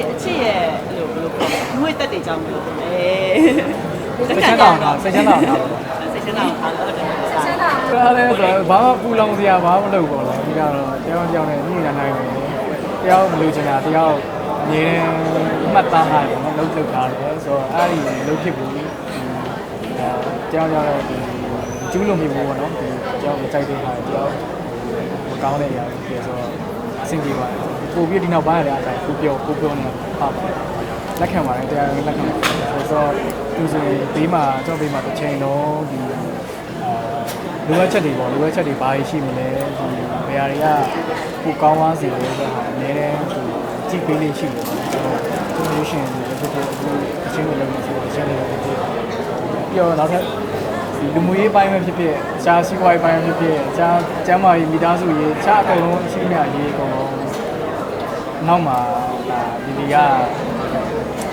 စ်အချစ်ရဲ့အဲ့လိုဘယ်လိုခေါ်လဲငွေတက်တွေကြောင်းလို့အဲစိတ်ချမ်းသာအောင်စိတ်ချမ်းသာအောင်စိတ်ချမ်းသာအောင်ဟုတ်တယ်ဟုတ်တယ်ဆက်လာဒါလည်းဆိုတော့ဘာမှပူလောင်စရာဘာမှမလုပ်ပါဘူးဒီကတော့တယောက်တယောက်နဲ့ညှိနှိုင်းနိုင်တယ်တယောက်မလို့ချင်တာတယောက်အမြဲတမ်းမှတ်သားထားတယ်နော်လုံးလုံးထားတယ်ဆိုတော့အဲ့ဒီလုံးဖြစ်ဘူးအဲတယောက်တယောက်နဲ့ဒီကျူးလို့မရဘူးပေါ့နော်ဒီတယောက်ကိုစိုက်တဲ့ဟာတယောက်မကောင်းတဲ့အရာတွေဆိုတော့အဆင်ပြေပါတယ် ပို့ပြီးဒီနောက်ပိုင်းလည်းအတိုင်းကိုပြောကိုပြောနေတာဟာလက်ခံပါတယ်တရားလက်ခံပါတယ်ဆိုတော့သူဆိုရင်ဘေးမှာကျွန်တော်ဘေးမှာတစ်ချိန်လုံးဒီလိုအပ်ချက်တွေပေါ့လိုအပ်ချက်တွေဘာရှိမလဲဒီဘယ်ဟာတွေကကိုကောင်းသွားစေလဲဆိုတော့အများနဲ့ဒီကြည့်ပေးလေးရှိတယ်ဆိုတော့ဒီလိုရှင်တွေဖြစ်ဖြစ်အခုအချင်းတွေလည်းဆိုတော့အချင်းတွေလည်းဖြစ်ဖြစ်ပြီးတော့နောက်ထပ်ဒီလူမှုရေးပိုင်းပဲဖြစ်ဖြစ်အခြားစီးပွားရေးပိုင်းပဲဖြစ်ဖြစ်အခြားကျန်းမာရေးမိသားစုရေးအခြားအကုန်လုံးအရှိအမြရေးအကုန်လုံး နောက်မှာဒါဒီဒီက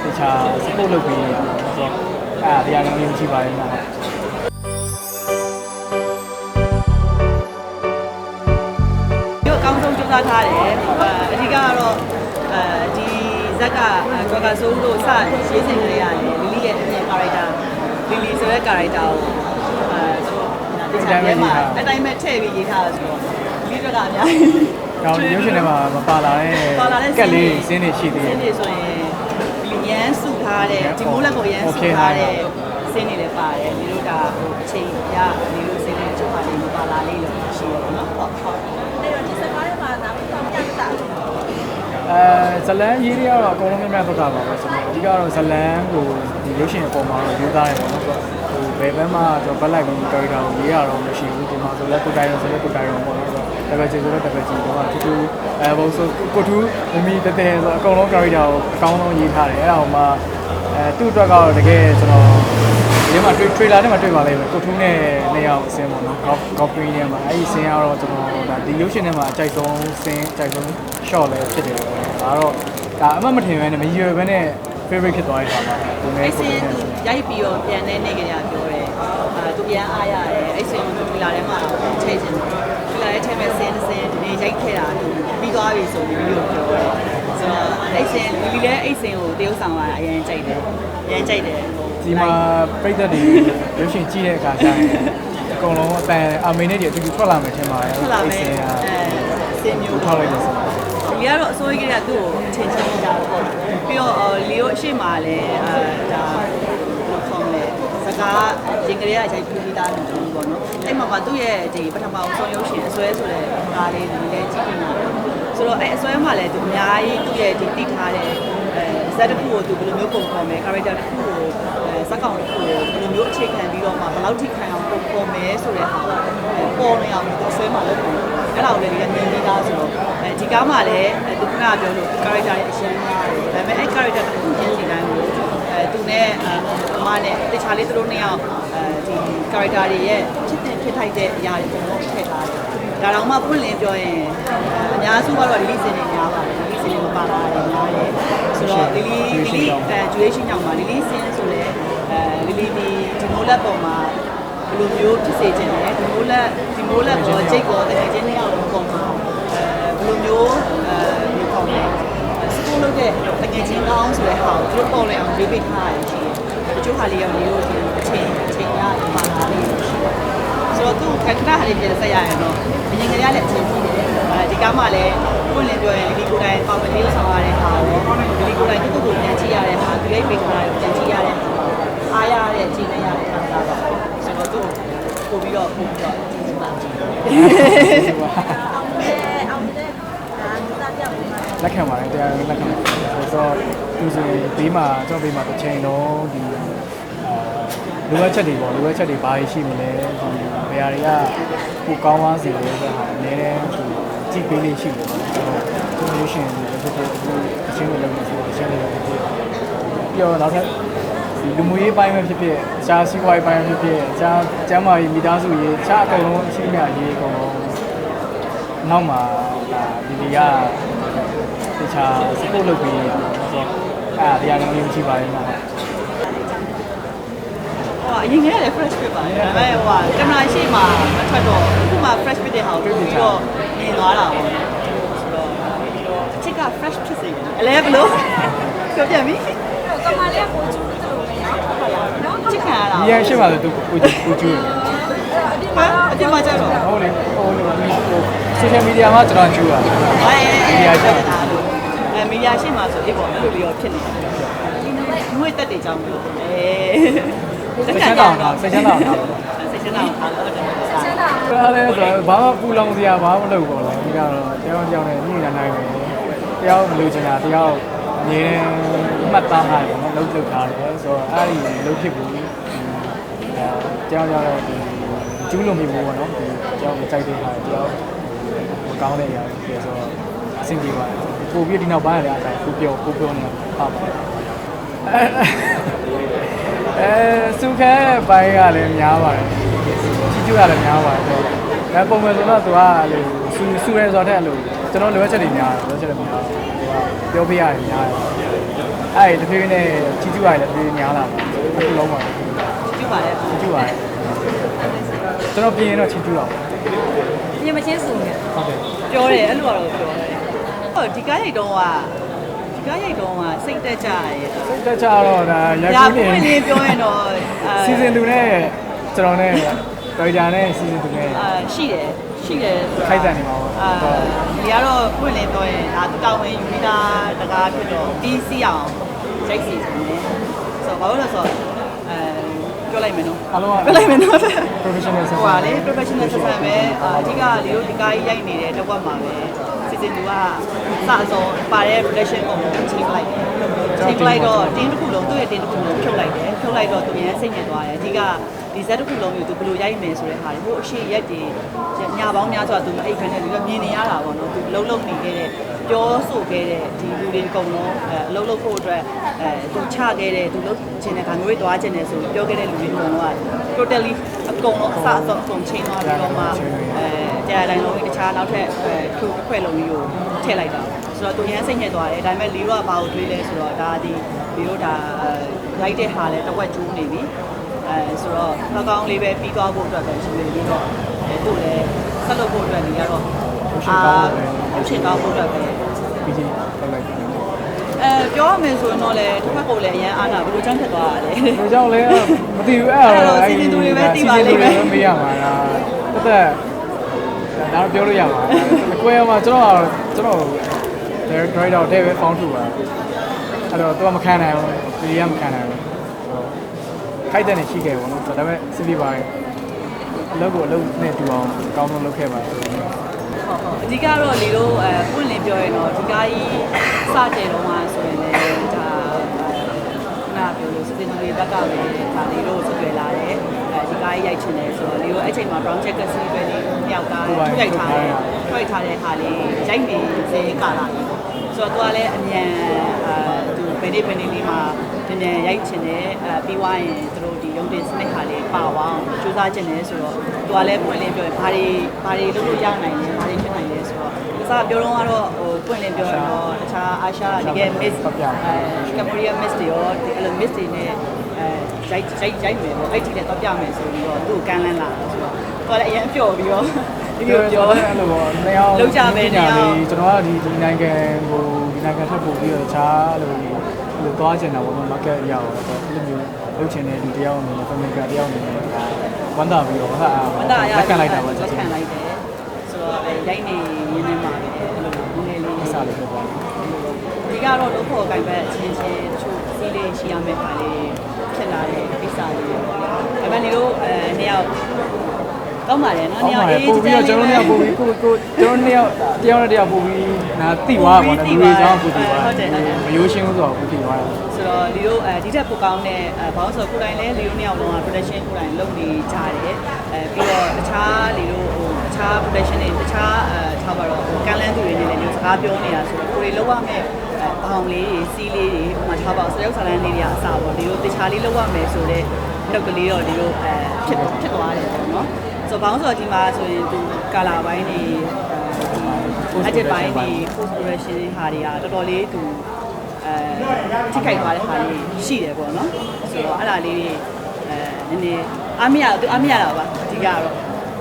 တခြား support လုပ်ပေးနေတာပေါ့ဆိုတော့အဲ့ဒါတရားလည်းမရှိပါဘူးနော်ဒီအကောင်းဆုံးကြိုးစားထားတယ်အဓိကကတော့အဲဒီဇက်ကကွာကဆိုးလို့စရေးစင်ကလေးရတယ်လီလီရဲ့အမြင် character လီလီဆိုတဲ့ character ကိုအဲဆိုတော့ဒီချမ်းထဲမှာအတိုင်းပဲထည့်ပြီးရေးထားတာဆိုတော့လီတို့ကအများကြီး တော့ရုပ်ရှင်ထဲမှာမပါလာတဲ့ပါလာတဲ့ကက်လေးစင်းတွေရှိသေးစတယ်င်းတွေဆိုရင်ဒီရန်စုထားတဲ့ဒီမိုးလက်ကိုရန်စုထားတဲ့စင်းတွေလည်းပါတယ်ဒီလိုဒါဟိုအချိန်ရဒီလိုစင်းတွေချုပ်ပါလိမ့်မပါလာလေးလို့ရှိရပါတော့ဟုတ်ဟုတ်အဲ့တော့ဒီစကားထဲမှာနာမည်တော့ပြတ်တာ အဲဇလန်ရေးတွေကတော့အကုန်လုံးများများသက်သာပါပဲဆိုတော့အ ဓိကတော့ဇလန်ကိုဒီရုပ်ရှင်အပေါ်မှာတော့ယူသားတယ်ပေါ့နော်ဆိုတော့ဟိုဘယ်ဘက်မှကျွန်တော်ဘက်လိုက်ပြီးကာရီတာကိုရေးရတော့မရှိဘူးဒီမှာဆိုလက်ကိုတိုင်ရောဆိုလက်ကိုတိုင်ရောပေါ့နော်ဆိုတော့တပည့်ချီဆိုတော့တပည့်ချီတော့တူတူအဲဘုံဆိုကိုထူးမမီတတဲဆိုအကုန်လုံးကာရီတာကိုအကောင်းဆုံးရေးထားတယ်အဲ့ဒါဟိုမှာအဲသူ့အတွက်ကတော့တကယ်ကျွန်တော်ဒီမှာ trailer ထဲမှာတွေ့ပါလိမ့်မယ်ကိုထူးနဲ့နှစ်ယောက်အစင်းပေါ့နော် golf golf green ထဲမှာအဲ့ဒီစင်းကတော့ကျွန်တော်ဒါဒီရုပ်ရှင်ထဲမှာအကြိုက်ဆုံးစင်းအကြိုက်ဆုံး shot လည်းဖြစ်တယ်ပေါ့ဒါတော့ဒါအမှတ်မထင်ပဲနဲ့မရွယ်ပဲနဲ့ favorite ဖြစ်သွားတဲ့ခါမှာကိုနေအဲ့စကိုင်းနေသူရိုက်ပြီးတော့ပြန်နေနေကြတာပြောတယ်အာသူပြန်အားရတယ်အဲ့စင်းကိုဒီလာထဲမှာချိန်ချင်တယ်ဒီလာထဲထဲမဲ့စင်းစင်းဒီနေ့ရိုက်ခဲ့တာသူပြီးသွားပြီဆိုပြီးပြောပြောတယ်ဆိုတော့အဲ့စင်းဒီလီလည်းအဲ့စင်းကိုတရုပ်ဆောင်လာအရင်ကြိုက်တယ်အရင်ကြိုက်တယ်ဒီမှာပြိသက်တွေရုပ်ရှင်ကြည့်တဲ့အခါကျရင်အကုန်လုံးအတန်အမေနဲ့တွေအတူတူထွက်လာမယ်ထင်ပါတယ်ထွက်လာမယ်အဲ့အဲဆင်းကစင်းမျိုး ထောက်လိုက်လို့ဆို လီကတော့အစိုးရကသူ့ကိုအချင်းချင်းကြတာပေါ့ပြီးတော့လီကိုအရှိမှလည်းအဲဒါလို့ခေါ်လဲစကားရင်ကလေးကရိုက်ပြီးပြီးသားလို့ပြောပေါ့နော်အဲ့မှာမှသူ့ရဲ့ဒီပထမဆုံးရုပ်ရှင်အစွဲဆိုတဲ့ကားလေးတွေလည်းကြည့်နေတာဆိုတော့အဲ့အစွဲမှာလည်းသူအများကြီးသူ့ရဲ့ဒီတိထားတဲ့အဲဇက်တစ်ခုကိုသူဘယ်လိုမျိုးပုံဖော်မယ် character တစ်ခုကိုအဲ ဇက်ကောင်တစ်ခုကိုဘယ်လိုမျိုးအခြေခံပြီးတော့မှဘယ်လောက်ထိခံအောင်ပုံဖော်မယ်ဆိုတဲ့ဟာကိုအဲပေါ်နေအောင်သူအစွဲမှာလုပ်တယ်အဲ့ဒါကိုလည်းဒီကမြင်ပြီးသားဆိုတော့အဲဒီကားမှာလည်းသူကပြောလို့ character ရဲ့အရှင်များတယ်ဒါပေမဲ့အဲ့ character တစ်ခုချင်းစီတိုင်းကိုအဲသူနဲ့အမနဲ့တခြားလေးသူတို့နှစ်ယောက်အဲဒီ character တွေရဲ့ဖြစ်တဲ့ဖြစ်ထိုက်တဲ့အရာတွေအကုန်လုံးထည့်ထားတယ်ဒါတော့မှပွင့်လင်းပြောရင်အများစုကတော့ release နေများပါတယ် release နေမပါလာတယ်များတယ်ဆိုတော့ lily lily အဲ duration ကြောင့်ပါ lily sin ဆိုလဲအဲ lily ဒီဒီမိုးလက်ပေါ်မှာဘယ်လိုမျိုးဖြစ်စေခြင်းလဲဒီမိုးလက်ဒီမိုးလက်ပေါ်ဂျိတ်ပေါ်တကယ်ချင်းနှစ်ယောက်လုံးပုံမှာအဲဘယ်လိုမျိုးအဲမျိုးပေါ့လဲစကူလုပ်တဲ့တကယ်ချင်းကောင်းဆိုတဲ့ဟာကိုသူတို့ပေါ်လဲအောင်ရေးပေးထားရရှိတယ်တချို့ဟာလေးရောလေးကိုဒီအချိန်အချိန်ရပါလာလေးရှိတယ်ဆိုတော့သူခက်ခဏဟာလေးပြန်ဆက်ရရင်တော့အရင်ကတည်းကလည်းအချိန်ကြီးတယ်အဲဒီကားမှလည်းပွင့်လင်းပြောရင်ဒီကိုယ်တိုင်ပါဝင်လေးဆောင်ရတဲ့ဟာရောဒီကိုယ်တိုင်သူ့ကိုယ်ကိုပြန်ကြည့်ရတဲ့ဟာသူရိပ်ပေးထားတဲ့ပြန်ကြည့်ရတဲ့ဟာအားရတဲ့ကြည့်နေရတဲ့ခံစားပါဆိုတော့သူပို့ပြီးတော့ပို့ပြီးတော့ကြည့်စပါကြည့် အောင်တယ်အောင်တယ်ဒါမသားပြောက်နေမှာ လက်ခံပါတယ်တရားဝင်လက်ခံပါတယ်ဆိုတော့သူဆိုရင် ဘေးမှာကျွန်တော်ဘေးမှာတစ်ချိန်လုံးဒီလိုအပ်ချက်တွေပေါ့လိုအပ်ချက်တွေဘာရှိမလဲဒီဘယ်ဟာတွေကကိုကောင်းသွားစေလဲဆိုတော့အများနဲ့သူကြည့်ပေးလေးရှိတယ်ပေါ့ဆိုတော့ဒီလိုရှင်တွေဖြစ်ဖြစ်အခုအချင်းတွေလည်းဆိုတော့အချင်းတွေလည်းဖြစ်ဖြစ်ပြီးတော့နောက်ထပ်ဒီလူမှုရေးပိုင်းပဲဖြစ်ဖြစ်အခြားစီးပွားရေးပိုင်းပဲဖြစ်ဖြစ်အခြားကျန်းမာရေးမိသားစုရေးအခြားအကုန်လုံးအရှိအမြရေးအကုန်လုံးနောက်မှာဒါဒီဒီကတခြား support လုပ်ပေးနေတာပေါ့ဆိုတော့ အဲ့ဒါတရားလည်းမရှိပါဘူးနော်ဟိုအရင်ကလည်း fresh ဖြစ်ပါတယ်ဒါပေမဲ့ဟိုကင်မရာရှေ့မှာမထွက်တော့အခုမှ fresh ဖြစ်တဲ့ဟာကိုပြီးတော့မြင်သွားတာပေါ့ဆိုတော့အချစ်က fresh ဖြစ်စေတယ်အလဲဘလို့ပြောပြပြီကမာလေးကပိုချူတယ်လို့ပဲဟုတ်လားနော်ချစ်ခံရတာဒီရန်ရှိမှလည်းသူကိုကိုကျူးတယ်ဟမ်အပြင်မှာကြတော့ဟုတ်လေဟိုဟို social media မှာကျွန်တော်ကျူးတာအဲမီဒီယာရှိတာလို့အဲမီ ဒီယာရှိမှာဆိုအေးပေါ့အဲ့လိုပြီးတော့ဖြစ်နေတယ်ငွေတက်တွေကြောင်းလို့အဲစိတ်ချမ်းသာအောင်စိတ်ချမ်းသာအောင်စိတ်ချမ်းသာအောင်ထားလို့ဟုတ်တယ်ချမ်းသာဒါလည်းဆိုတော့ဘာမှပူလောင်စရာဘာမှမလုပ်ပါဘူးဒီကတော့တယောက်တယောက်နဲ့ညှိနှိုင်းနိုင်တယ်တယောက်မလို့ချင်တာတယောက်အမြဲမှတ်သားထားတယ်နော်လုံးလုံးထားတယ်ဆိုတော့အဲ့ဒီလုံးဖြစ်ဘူးတယောက်တယောက်နဲ့ကျူးလို့မဖြစ်ဘူးပေါ့နော်တယောက်မကြိုက်တဲ့ဟာတယောက်မကောင်းတဲ့အရာတွေဆိုတော့အဆင်ပြေပါတယ် ပို့ပြီးဒီနောက်ပိုင်းလည်းအဲ့ဒါကိုပြောကိုပြောနေတာဟုတ်ပါအဲစုခဲပိုင်းကလည်းများပါတယ်ကြီးကျူးရလည်းများပါတယ်ဆိုတော့ဒါပုံမှန်ဆိုတော့သူကအဲ့လိုစူစူရဲဆိုတော့အဲ့လိုကျွန်တော်လိုအပ်ချက်တွေများတယ်လိုအပ်ချက်တွေများတယ်သူကပြောပြရတယ်များတယ်အဲ့ဒီတစ်ပြေးနဲ့ကြီးကျူးရတယ်တစ်ပြေးများလာတယ်အခုလုံးပါကျူပါလေကြီးကျူးရတယ်ကျွန်တော်ပြင်ရင်တော့ကြီးကျူးတော့ပြင်မချင်းစုနေဟုတ်တယ်ပြောတယ်အဲ့လိုကတော့ပြောတယ် ဟိုဒီကားရိုက်တော့ကဒီကားရိုက်တော့ကစိတ်တက်ကြရဲတက်ကြတော့ဒါရက်ရာကူးပွင့်နေနေပြောရင်တော့စီစဉ်သူနဲ့ကျွန်တော်နဲ့တော်ကြနဲ့စီစဉ်သူနဲ့အာရှိတယ်ရှိတယ်ခိုက်တန်နေမှာပေါ့အာဒီကတော့ပွင့်လင်းပြောရင်ဒါသူတောင်းဝင်ယူပြီးသားတကားဖြစ်တော့ပြီးစီးအောင်စိတ်စီတယ်ဆိုတော့ဘာလို့လဲဆိုတော့အဲပြောလိုက်မယ်နော် အားလုံးက ပြောလိုက်မယ်နော် professional ဆက်ဟိုပါလေ professional ဆက်ဆံပဲအာအဓိကလေတို့ဒီကားကြီးရိုက်နေတဲ့တစ်ဝက်မှာပဲ စီစဉ်သူကစအစုံပါတဲ့ production ကိုချိန်လိုက်တယ်ချိန်လိုက်တော့တင်းတစ်ခုလုံးသူ့ရဲ့တင်းတစ်ခုလုံးဖြုတ်လိုက်တယ်ဖြုတ်လိုက်တော့သူများစိတ်ညစ်သွားတယ်အဓိက ဒီဇက်တစ်ခုလုံးကိုသူဘယ်လိုရိုက်မယ်ဆိုတဲ့ဟာတွေဟိုအရှိရက်တွေညပေါင်းများစွာသူမအိတ်ခမ်းနေပြီးတော့မြင်နေရတာပေါ့နော်သူလုံးလုံးနေခဲ့တဲ့ပြောဆိုခဲ့တဲ့ဒီလူတွေအကုန်လုံးအဲအလုံးလုံးဖို့အတွက်အဲသူချခဲ့တဲ့သူလုံးချင်တဲ့ခါမျိုးတွေသွားချင်တယ်ဆိုပြီးပြောခဲ့တဲ့လူတွေအကုန်လုံးက totally အကုန်လုံးအစအဆုံးအကုန်ချိန်သွားပြီးတော့မှအဲကြာတိုင်းလုံးကြီးတခြားနောက်ထပ်အဲခုအခွဲလုံးကြီးကိုထည့်လိုက်တာဆိုတော့သူရမ်းစိတ်ညစ်သွားတယ်ဒါပေမဲ့လီတို့ကဘာကိုတွေးလဲဆိုတော့ဒါဒီလီတို့ဒါရိုက်တဲ့ဟာလဲတစ်ဝက်ကျိုးနေပြီ အဲဆိုတော့ကောင်းကောင်းလေးပဲပြီးသွားဖို့အတွက်ပဲရှိနေပြီးတော့သူ့လည်းဆက်လုပ်ဖို့အတွက်နေရတော့အာရှင်းကောင်းဖို့အတွက်ပဲပြီးကြီးထုတ်လိုက်တယ်အဲပြောရမယ်ဆိုရင်တော့လေတစ်ဖက်ကလည်းအရန်အားနာဘယ်လိုချမ်းဖြစ်သွားတာလဲ။ဒါကြောင့်လည်းမသိဘူးအဲ့အဲ့တော့စီစဉ်သူတွေပဲသိပါလိမ့်မယ်စီစဉ်သူတွေပဲမေးရမှာလား။တက်တက်ဒါတော့ပြောလို့ရမှာ။အကွဲမှာကျွန်တော်ကျွန်တော် director တော့တဲ့ပဲ found ထူပါ။အဲ့တော့သူကမခံနိုင်ဘူး။ဒီကမခံနိုင်ဘူး။ ခိုက်တဲ့နေရှိခဲ့ပေါ့နော်။ဒါပေမဲ့စီးပြီးပါတယ်။အလုပ်ကိုအလုပ်နဲ့တူအောင်အကောင်းဆုံးလုပ်ခဲ့ပါတယ်။ဟုတ်ဟုတ်အဓိကတော့လေတို့အဲပွင့်လင်းပြောရင်တော့ဒီကားကြီးစကြယ်တော့မှဆိုရင်လည်းဒါခုနပြောလို့စတင်တွေဘက်ကပဲဒါလေတို့ဆက်တွေ့လာတယ်အဲဒီကားကြီးရိုက်ချင်တယ်ဆိုတော့လေတို့အဲ့ချိန်မှာ brown jacket စီးပဲလေးမြောက်ကားရိုက်ထားတယ်ရိုက်ထားတဲ့ဟာလေးရိုက်နေစေကာလာလေးဆိုတော့သူကလည်းအမြန်အာသူ ဘယ်နေ့ဘယ်နေ့လေးမှာနည်းနည်းရိုက်ချင်တယ်အဲပြီးသွားရင်သူတို့ဒီရုံတင်စနစ်ဟာလေးပါအောင်စူးစမ်းချင်တယ်ဆိုတော့သူကလည်းပွင့်လင်းပြောရင်ဘာတွေဘာတွေလုပ်လို့ရနိုင်လဲဘာတွေဖြစ်နိုင်လဲဆိုတော့အစပြောတော့ကတော့ဟိုပွင့်လင်းပြောရင်တော့တခြားအာရှတကယ် miss အဲကမ္ဘောဒီးယား miss တွေရောဒီအဲ့လို miss တွေနဲ့အဲရိုက်ရိုက်ရိုက်မယ်ပေါ့အဲ့ဒီလည်းတော့ပြမယ်ဆိုပြီးတော့သူ့ကိုကမ်းလန်းလာတယ်ဆိုတော့သူကလည်းအရင်အပျော်ပြီးတော့ဒီလိုပြောအဲ့လိုပေါ့နှစ်ယောက်လောက်ကြမယ်နှစ်ယောက်ကျွန်တော်ကဒီဒီနိုင်ငံကိုဒီနိုင်ငံထပ်ပို့ပြီးတော့ခြားလို့ဒီ လိုသွားကျင်တာပေါ့နော် market ရအောင်တော့အဲ့လိုမျိုးလုပ်ချင်တဲ့ဒီတယောက်အနေနဲ့ family ကတယောက်အနေနဲ့ဝမ်းသာပြီးတော့ဝမ်းသာအားဝန္တာရလက်ခံလိုက်တာပေါ့လက်ခံလိုက်တယ်ဆိုတော့အဲရိုက်နေရင်းနေမှာပဲအဲ့လိုနည်းနည်းလေးအစားလေးပြောပါမယ်ဒီကတော့လို့ဖို့ကိုင်ဘက်အချင်းချင်းတချို့စီးလေးရှိရမယ့်ပါလေးဖြစ်လာတဲ့ကိစ္စလေးပေါ့။ဒါပေမဲ့ဒီလိုအဲနှစ်ယောက် ကောင်းပါတယ်နော်ဟုတ်နှစ်ယောပါက်ရဲ့ပို့ပြီးတော့ကျွန်တော်တို့ကပို့ပြီးကိုကိုကျွန်တော်တို့ယောက်တယောက်နဲ့တယောက်ပို့ပြီးနာတိသွားပါတော့လူတွေကြောင်းပို့ပြီးသွားမရိုးရှင်းလို့ဆိုတော့ပို့ပြီးသွားတယ်ဆိုတော့ဒီလိုအဲဒီထက်ပိုကောင်းတဲ့အဲဘာလို့ဆိုတော့ကိုယ်တိုင်လည်းလီလိုနှစ်ယောက်လုံးက production ကိုယ်တိုင်လုပ်နေကြတယ်အဲပြီးတော့တခြားလီလိုဟိုတခြား production တွေတခြားအဲထားပါတော့ကန်လန်းသူတွေနဲ့လည်းဒီစကားပြောနေတာဆိုတော့ကိုယ်တွေလောက်ရမယ့်အဲပေါင်လေးတွေစီးလေးတွေဟိုမှာထားပါစရုပ်ဆလန်းလေးတွေကအစားပေါ့ဒီလိုတခြားလေးလောက်ရမယ်ဆိုတော့နောက်ကလေးတော့ဒီလိုအဲဖြစ်ဖြစ်သွားတယ်ပေါ့နော် ဆိုတော့ဘောင်းဆိုတော့ဒီမှာဆိုရင်သူကာလာပိုင်းနေအဲဒီ edit ပိုင်းနေ post production ဟာတွေကတော်တော်လေးသူအဲထိခိုက်သွားတဲ့ဟာလေးရှိတယ်ပေါ့နော်ဆိုတော့အဲ့ဒါလေးတွေအဲနည်းနည်းအားမရသူအားမရတာပါအဓိကတော့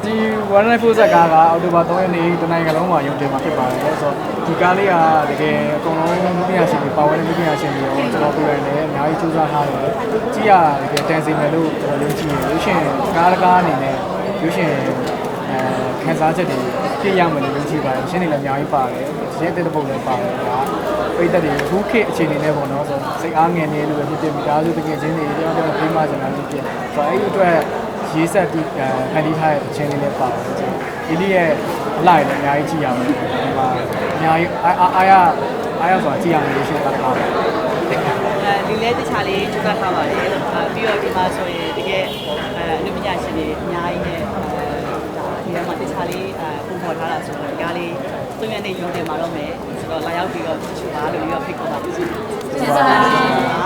ဒီ1 night 4 set ကားကအောက်တိုဘာ3ရက်နေ့တနိုင်ငံလုံးမှာရုံတင်မှာဖြစ်ပါတယ်ဆိုတော့ဒီကားလေးကတကယ်အကုန်လုံးမိညာရှင်တွေပါဝင်တဲ့မိညာရှင်တွေရောကျွန်တော်တွေ့ရတယ်အများကြီးစူးစမ်းထားတယ်ကြည့်ရတကယ်တန်စီမယ်လို့ကျွန်တော်ယုံကြည်တယ်လို့ရှင်ကားတကားအနေနဲ့ လို့ရှင်အဲခန်းစားချက်တွေပြည့်ရမယ်လို့ယုံကြည်ပါတယ်ရှင်းနေလည်းအများကြီးပါတယ်ရဲတဲ့ပုတ်လည်းပါတယ်ဒါပိတ်သက်တွေအခုခေတ်အခြေအနေနဲ့ပေါ့နော်ဆိုစိတ်အားငယ်နေလို့ပဲဖြစ်ဖြစ်မိသားစုတကယ်ချင်းတွေတယောက်တယောက်ဖိမချင်တာဖြစ်ဖြစ်ဆိုတော့အဲ့ဒီအတွက်ရေးဆက်ပြီးဖန်တီးထားတဲ့အချင်းလေးလည်းပါတယ်ဒီလေးရဲ့အလိုက်လည်းအများကြီးကြည့်ရမယ်ဒီမှာအများကြီးအားအားရအားရဆိုတာကြည့်ရမယ်လို့ရှင်းတာပါအဲဒီလဲတခြားလေးကျူတာထားပါတယ်အဲပြီးတော့ဒီမှာဆိုရင်တကယ် အဲအနုပညာရှင်တွေအများကြီးနဲ့အဲဒါဒီထဲမှာတခြားလေးအဲပုံဖော်ထားတာဆိုတော့ဒီကားလေးသူ့ရဲ့နေရုံတင်มาတော့မယ်ဆိုတော့လာရောက်ပြီးတော့ချူပါလို့ပြီးတော့ဖိတ်ခေါ်ပါမယ်ကျေးဇူးပါ